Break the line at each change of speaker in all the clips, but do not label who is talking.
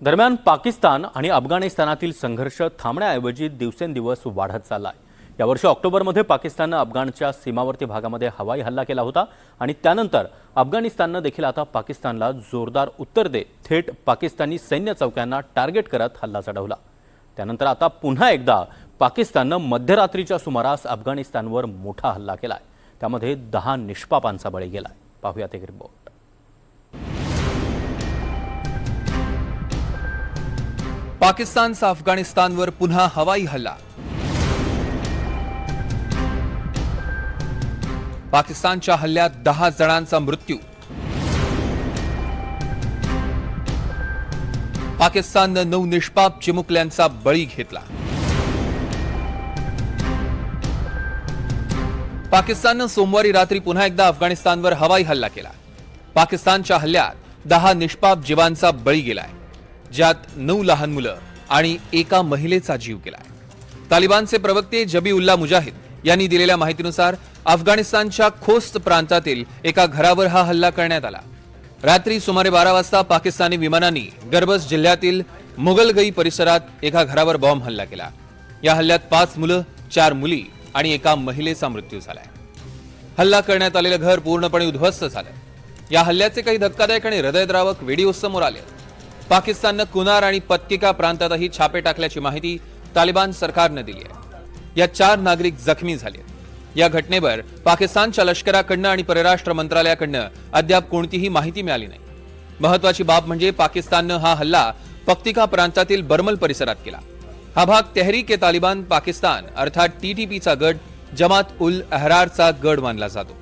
दरम्यान पाकिस्तान आणि अफगाणिस्तानातील संघर्ष थांबण्याऐवजी दिवसेंदिवस वाढत चालला आहे यावर्षी ऑक्टोबरमध्ये पाकिस्ताननं अफगाणच्या सीमावर्ती भागामध्ये हवाई हल्ला केला होता आणि त्यानंतर अफगाणिस्ताननं देखील आता पाकिस्तानला जोरदार उत्तर देत थेट पाकिस्तानी सैन्य चौक्यांना टार्गेट करत हल्ला चढवला. त्यानंतर आता पुन्हा एकदा पाकिस्ताननं मध्यरात्रीच्या सुमारास अफगाणिस्तानवर मोठा हल्ला केला आहे त्यामध्ये दहा निष्पापांचा बळी गेलाय. पाहूयात एक रिपोर्ट
पाकिस्तानचा अफगाणिस्तानवर पुन्हा हवाई हल्ला। पाकिस्तानच्या हल्ल्यात दहा जणांचा मृत्यू। पाकिस्ताननं नऊ निष्पाप चिमुकल्यांचा बळी घेतला। पाकिस्ताननं सोमवारी रात्री पुन्हा एकदा अफगाणिस्तानवर हवाई हल्ला केला। पाकिस्तानच्या हल्ल्यात दहा निष्पाप जीवांचा बळी गेलाय। ज्यात नऊ लहान मुलं आणि एका महिलेचा जीव गेलाय. तालिबानचे प्रवक्ते जबी उल्ला मुजाहिद यांनी दिलेल्या माहितीनुसार अफगाणिस्तानच्या खोस्त प्रांतातील एका घरावर हा हल्ला करण्यात आला. रात्री सुमारे बारा वाजता पाकिस्तानी विमानांनी गरबस जिल्ह्यातील मुघलगई परिसरात एका घरावर बॉम्ब हल्ला केला. या हल्ल्यात पाच मुलं चार मुली आणि एका महिलेचा मृत्यू झालाय. हल्ला करण्यात आलेलं घर पूर्णपणे उद्ध्वस्त झालं. या हल्ल्याचे काही धक्कादायक आणि हृदयद्रावक व्हिडिओ समोर आले. पाकिस्ताननं कुनार आणि पत्तिका प्रांतातही छापे टाकल्याची माहिती तालिबान सरकारनं दिली आहे. या चार नागरिक जखमी झाले या घटनेवर पाकिस्तानच्या लष्कराकडनं आणि परराष्ट्र मंत्रालयाकडनं अद्याप कोणतीही माहिती मिळाली नाही. महत्वाची बाब म्हणजे पाकिस्ताननं हा हल्ला पक्तिका प्रांतातील बर्मल परिसरात केला. हा भाग तेहरीक ए तालिबान पाकिस्तान अर्थात टीटीपीचा गट जमात उल अहरारचा गड मानला जातो.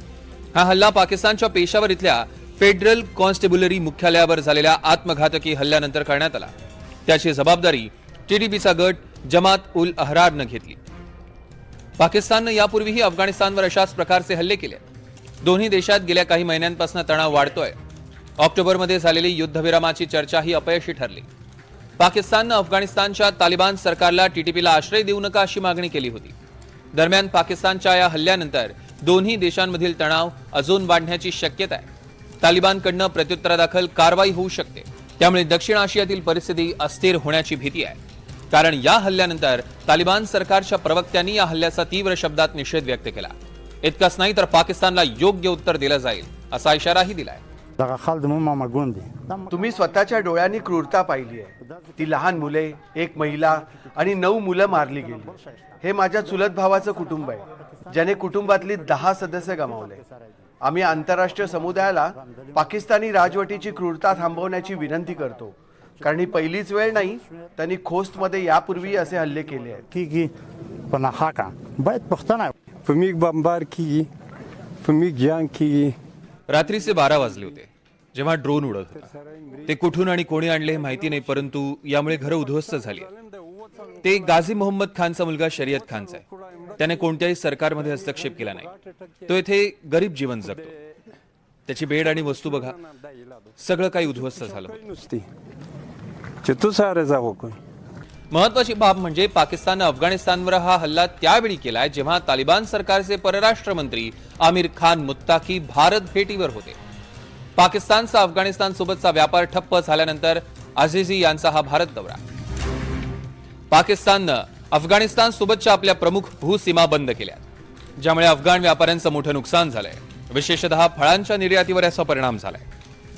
हा हल्ला पाकिस्तानच्या पेशावर इथल्या फेडरल कॉन्स्टेबुलरी मुख्यालयावर झालेल्या आत्मघातकी हल्ल्यानंतर करण्यात आला. त्याची जबाबदारी टीडीपीचा गट जमात उल अहरारनं घेतली. पाकिस्ताननं यापूर्वीही अफगाणिस्तानवर अशाच प्रकारचे हल्ले केले. दोन्ही देशात गेल्या काही महिन्यांपासून तणाव वाढतोय. ऑक्टोबरमध्ये झालेली युद्धविरामाची चर्चा ही अपयशी ठरली. पाकिस्ताननं अफगाणिस्तानच्या तालिबान सरकारला टीटीपीला आश्रय देऊ नका अशी मागणी केली होती. दरम्यान पाकिस्तानच्या या हल्ल्यानंतर दोन्ही देशांमधील तणाव अजून वाढण्याची शक्यता आहे. तालिबानकडनं प्रत्युत्तरादाखल कारवाई होऊ शकते. त्यामुळे दक्षिण आशियातील परिस्थिती अस्थिर होण्याची भीती आहे. कारण या हल्ल्यानंतर तालिबान सरकारच्या प्रवक्त्यांनी या हल्ल्याचा तीव्र शब्दात निषेध व्यक्त केला. इतकंच नाही तर पाकिस्तानला योग्य उत्तर दिलं जाईल असा इशाराही दिलाय.
तुम्ही स्वतःच्या डोळ्यांनी क्रूरता पाहिली आहे. ती लहान मुले एक महिला आणि नऊ मुलं मारली गेली. हे माझ्या चुलत भावाचं कुटुंब आहे ज्याने कुटुंबातली दहा सदस्य गमावले. आम्ही आंतरराष्ट्रीय समुदायाला पाकिस्तानी राजवटीची क्रूरता थांबवण्याची विनंती करतो. कारण ही पहिलीच वेळ नाही त्यांनी खोस्तमध्ये यापूर्वी असे हल्ले केले आहेत.
रात्रीचे बारा वाजले होते जेव्हा ड्रोन उडत होता. ते कुठून आणि कोणी आणले हे माहिती नाही परंतु यामुळे घरं उद्ध्वस्त झाली ते गाझी मोहम्मद खानचा मुलगा शरियत खानचा आहे. त्याने कोणत्याही सरकारमध्ये हस्तक्षेप केला नाही. तो येथे गरीब जीवन जगतो. त्याची बेड आणि वस्तू बघा. सगळं काही उद्ध्वस्त झालं महत्वाची बाब म्हणजे पाकिस्तान अफगाणिस्तानवर हा हल्ला त्यावेळी केलाय जेव्हा तालिबान सरकारचे परराष्ट्र मंत्री आमिर खान मुत्ताकी भारत भेटीवर होते. पाकिस्तानचा अफगाणिस्तान सोबतचा व्यापार ठप्प झाल्यानंतर अझिझी यांचा हा भारत दौरा. पाकिस्ताननं अफगाणिस्तान सोबतच्या आपल्या प्रमुख भूसीमा बंद केल्या ज्यामुळे अफगाण व्यापाऱ्यांचं मोठं नुकसान झालंय. विशेषतः फळांच्या निर्यातीवर याचा परिणाम झालाय.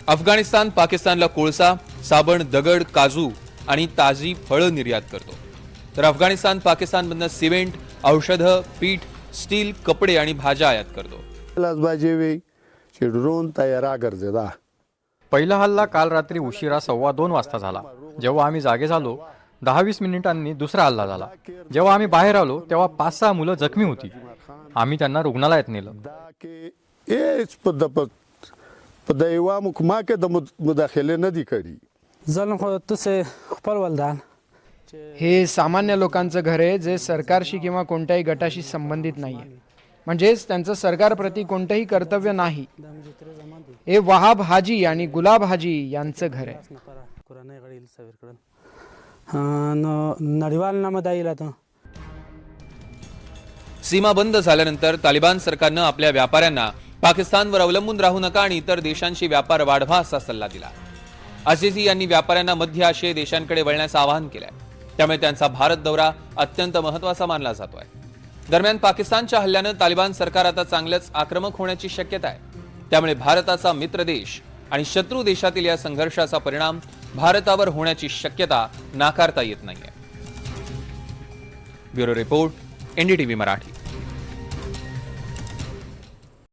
अफगाणिस्तान पाकिस्तानला कोळसा साबण दगड काजू आणि ताजी फळं निर्यात करतो. तर अफगाणिस्तान पाकिस्तानमधनं सिमेंट औषधं पीठ स्टील कपडे आणि भाज्या आयात करतो.
पहिला हल्ला काल रात्री उशिरा सव्वा दोन वाजता झाला. जेव्हा आम्ही जागे झालो दहा वीस मिनिटांनी दुसरा हल्ला झाला. जेव्हा आम्ही बाहेर आलो तेव्हा पाच सहा मुलं जखमी होती. आम्ही त्यांना रुग्णालयात नेलं.
हे सामान्य लोकांचं घर आहे जे सरकारशी किंवा कोणत्याही गटाशी संबंधित नाही म्हणजेच त्यांचं सरकारप्रती कोणतंही कर्तव्य नाही. हे वहाब हाजी आणि गुलाब हाजी यांचं घर आहे.
आता
सीमा बंद झाल्यानंतर तालिबान सरकारनं आपल्या व्यापाऱ्यांना पाकिस्तानवर अवलंबून राहू नका आणि इतर देशांशी व्यापार वाढवा असा सल्ला दिला. अजिजी यांनी व्यापाऱ्यांना मध्य आशियाई देशांकडे वळण्याचं आवाहन केलंय. त्यामुळे त्यांचा भारत दौरा अत्यंत महत्त्वाचा मानला जातोय. दरम्यान पाकिस्तानच्या हल्ल्यानं तालिबान सरकार आता चांगलंच आक्रमक होण्याची शक्यता आहे. त्यामुळे भारताचा मित्र देश आणि शत्रू देशातील या संघर्षाचा परिणाम भारतावर होण्याची शक्यता नाकारता येत नाहीये. Bureau report NDTV Marathi.